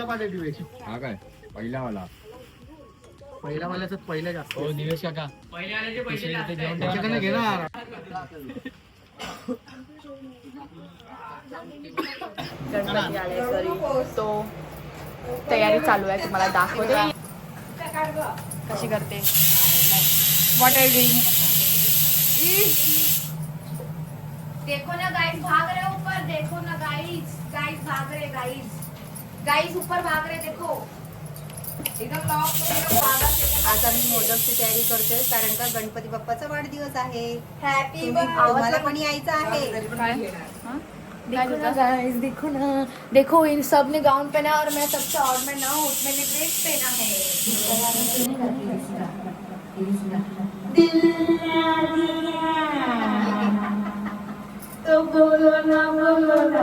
पुढचा पाठ आहे दिवेश हा काय? पहिला वाला पहिल्या वाल्याच पहिल्या जास्त. हो दिवेश काका. पहिले पैसे त्याच्याकडनं घेणार गणपती आले सरी तो तयारी चालू आहे तुम्हाला दाखवते. कशी करते? वॉट आर डुईंग देखो ना गाइस भाग रहे ऊपर देखो ना गाइस गाइस भाग रहे गाइस गाइस ऊपर भाग रहे देखो। एकदम लॉक आज आम्ही मोदकची तयारी करतोय कारण का गणपती बाप्पाचा वाढदिवस आहे. हैप्पी तुम्ही- तुम्हाला पण यायचं आहे. देखो ना गाइस देखो ना. देखो इन सब ने गाउन पहना और मैं सबसे और मैं ना हूँ मैंने ड्रेस पहना है। तो बोलो ना बोलो ना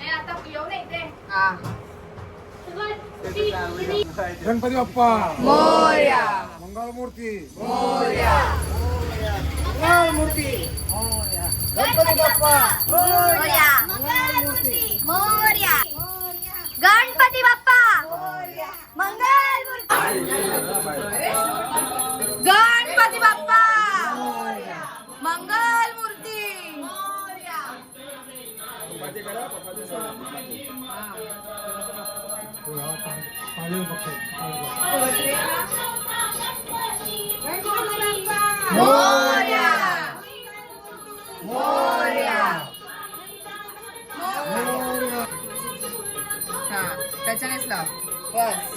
ए, आता येऊ नाही ते गणपती बाप्पा. मोरया. मंगळमूर्ती. मोरया. मोरया. गणपती ते करा त्याच्यानेच लाव. बस.